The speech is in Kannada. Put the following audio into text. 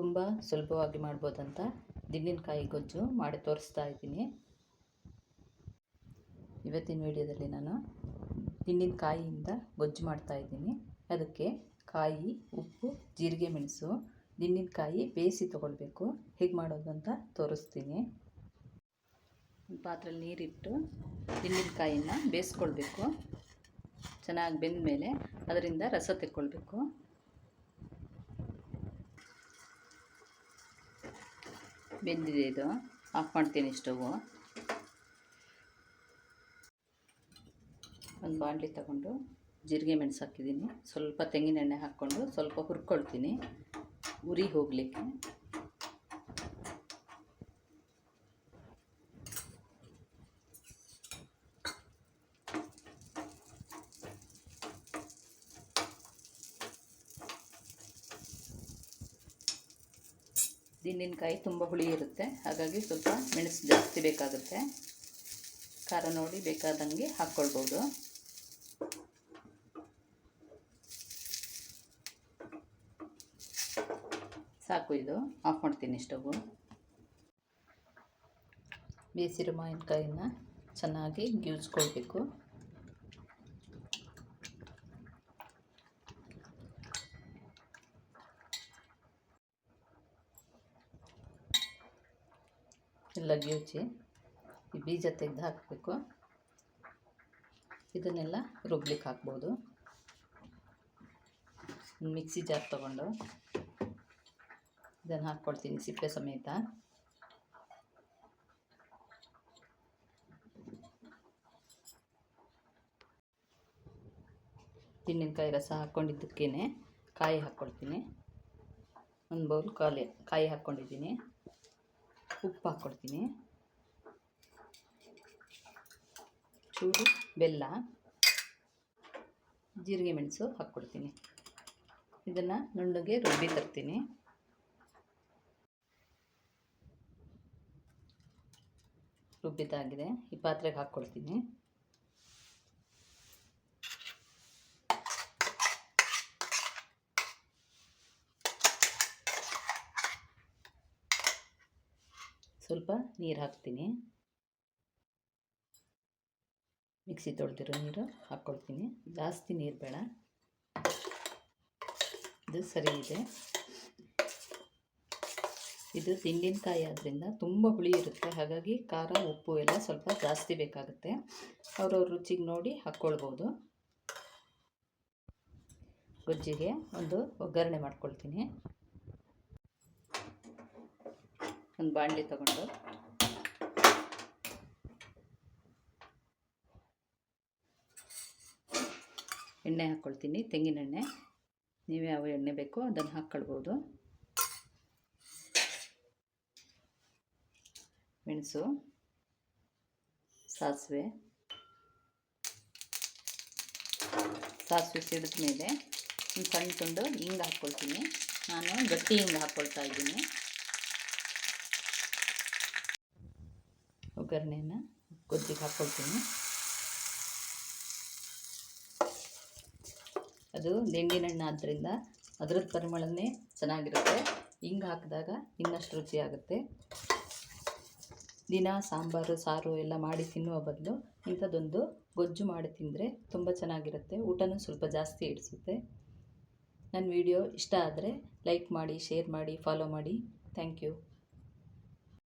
ತುಂಬ ಸುಲಭವಾಗಿ ಮಾಡ್ಬೋದಂತ ದಿಂಡಿನಕಾಯಿ ಗೊಜ್ಜು ಮಾಡಿ ತೋರಿಸ್ತಾ ಇದ್ದೀನಿ. ಇವತ್ತಿನ ವಿಡಿಯೋದಲ್ಲಿ ನಾನು ದಿಂಡಿನಕಾಯಿಯಿಂದ ಗೊಜ್ಜು ಮಾಡ್ತಾ ಇದ್ದೀನಿ. ಅದಕ್ಕೆ ಕಾಯಿ, ಉಪ್ಪು, ಜೀರಿಗೆ, ಮೆಣಸು ದಿಂಡಿನಕಾಯಿ ಬೇಯಿಸಿ ತೊಗೊಳ್ಬೇಕು. ಹೇಗೆ ಮಾಡೋದು ಅಂತ ತೋರಿಸ್ತೀನಿ. ಪಾತ್ರೆಯಲ್ಲಿ ನೀರಿಟ್ಟು ದಿಂಡಿನಕಾಯಿನ ಬೇಯಿಸ್ಕೊಳ್ಬೇಕು. ಚೆನ್ನಾಗಿ ಬೆಂದ ಮೇಲೆ ಅದರಿಂದ ರಸ ತೆಕ್ಕೊಳ್ಬೇಕು. ಬೆಂದಿದೆ ಇದು. ಆಫ್ ಮಾಡ್ತೀನಿ ಸ್ಟವು. ಒಂದು ಬಾಣಲಿ ತಗೊಂಡು ಜೀರಿಗೆ ಮೆಣಸು ಹಾಕಿದ್ದೀನಿ. ಸ್ವಲ್ಪ ತೆಂಗಿನ ಎಣ್ಣೆ ಹಾಕ್ಕೊಂಡು ಸ್ವಲ್ಪ ಹುರ್ಕೊಳ್ತೀನಿ. ಉರಿ ಹೋಗಲಿಕ್ಕೆ. ದಿಂಡಿನಕಾಯಿ ತುಂಬ ಹುಳಿ ಇರುತ್ತೆ. ಹಾಗಾಗಿ ಸ್ವಲ್ಪ ಮೆಣಸು ಜಾಸ್ತಿ ಬೇಕಾಗುತ್ತೆ. ಖಾರ ನೋಡಿ ಬೇಕಾದಂಗೆ ಹಾಕ್ಕೊಳ್ಬೋದು. ಸಾಕು ಇದು. ಆಫ್ ಮಾಡ್ತೀನಿ ಸ್ಟವ್ವು ಬೇಸಿರು ಮಾವಿನಕಾಯಿನ ಚೆನ್ನಾಗಿ ಗಿವ್ಸ್ಕೊಳ್ಬೇಕು. ಗಿವ್ಚಿ ಈ ಬೀಜ ತೆಗೆದು ಹಾಕಬೇಕು. ಇದನ್ನೆಲ್ಲ ರುಬ್ಲಿಕ್ಕೆ ಹಾಕ್ಬೋದು. ಮಿಕ್ಸಿ ಜಾರ್ ತೊಗೊಂಡು ಇದನ್ನು ಹಾಕ್ಕೊಡ್ತೀನಿ ಸಿಪ್ಪೆ ಸಮೇತ. ತೆಂಗಿನಕಾಯಿ ರಸ ಹಾಕ್ಕೊಂಡಿದ್ದಕ್ಕೇ ಕಾಯಿ ಹಾಕ್ಕೊಡ್ತೀನಿ. ಒಂದು ಬೌಲ್ ಕಾಲಿ ಕಾಯಿ ಹಾಕ್ಕೊಂಡಿದ್ದೀನಿ. ಉಪ್ಪು ಹಾಕ್ಕೊಡ್ತೀನಿ. ಚೂರು ಬೆಲ್ಲ, ಜೀರಿಗೆ ಮೆಣಸು ಹಾಕ್ಕೊಡ್ತೀನಿ. ಇದನ್ನು ನುಣ್ಣಗೆ ರುಬ್ಬಿ ತರ್ತೀನಿ. ರುಬ್ಬಿದ್ದಾಗಿದೆ. ಈ ಪಾತ್ರೆಗೆ ಹಾಕ್ಕೊಳ್ತೀನಿ ಸ್ವಲ್ಪ ನೀರು ಹಾಕ್ತೀನಿ. ಮಿಕ್ಸಿ ತೊಳೆದಿರೋ ನೀರು ಹಾಕ್ಕೊಳ್ತೀನಿ ಜಾಸ್ತಿ ನೀರು ಬೇಡ. ಇದು ಸರಿ ಇದೆ. ಇದು ತೆಂಗಿನಕಾಯಿ ಆದ್ದರಿಂದ ತುಂಬ ಹುಳಿ ಇರುತ್ತೆ. ಹಾಗಾಗಿ ಖಾರ, ಉಪ್ಪು ಎಲ್ಲ ಸ್ವಲ್ಪ ಜಾಸ್ತಿ ಬೇಕಾಗುತ್ತೆ. ಅವ್ರವ್ರ ರುಚಿಗೆ ನೋಡಿ ಹಾಕ್ಕೊಳ್ಬೋದು ಗೊಜ್ಜಿಗೆ ಒಂದು ಒಗ್ಗರಣೆ ಮಾಡ್ಕೊಳ್ತೀನಿ. ಒಂದು ಬಾಣಲಿ ತಗೊಂಡು. ಎಣ್ಣೆ ಹಾಕ್ಕೊಳ್ತೀನಿ ತೆಂಗಿನೆಣ್ಣೆ ನೀವು ಯಾವ ಎಣ್ಣೆ ಬೇಕೋ ಅದನ್ನು ಹಾಕ್ಕೊಳ್ಬೋದು ಮೆಣಸು, ಸಾಸಿವೆ. ಸಾಸಿವೆ ಸಿಡಿದ ಮೇಲೆ ಒಂದು ಸಣ್ಣ ತುಂಡು ಹಿಂಗೆ ಹಾಕ್ಕೊಳ್ತೀನಿ ನಾನು ಗಟ್ಟಿ ಹಿಂಗೆ ಹಾಕ್ಕೊಳ್ತಾ ಇದ್ದೀನಿ. ಒಗ್ಗರಣೆನ ಗೊಜ್ಜಿಗೆ ಹಾಕ್ಕೊಳ್ತೀನಿ. ಅದು ದಿಂಡಿನಣ್ಣು ಆದ್ದರಿಂದ ಅದರ ಪರಿಮಳನೇ ಚೆನ್ನಾಗಿರುತ್ತೆ. ಹಿಂಗೆ ಹಾಕಿದಾಗ ಇನ್ನಷ್ಟು ರುಚಿಯಾಗುತ್ತೆ ದಿನ ಸಾಂಬಾರು, ಸಾರು ಎಲ್ಲ ಮಾಡಿ ತಿನ್ನುವ ಬದಲು ಇಂಥದ್ದೊಂದು ಗೊಜ್ಜು ಮಾಡಿ ತಿಂದರೆ ತುಂಬ ಚೆನ್ನಾಗಿರುತ್ತೆ. ಊಟನೂ ಸ್ವಲ್ಪ ಜಾಸ್ತಿ ಇಡಿಸುತ್ತೆ. ನನ್ನ ವಿಡಿಯೋ ಇಷ್ಟ ಆದರೆ ಲೈಕ್ ಮಾಡಿ, ಶೇರ್ ಮಾಡಿ, ಫಾಲೋ ಮಾಡಿ. Thank you.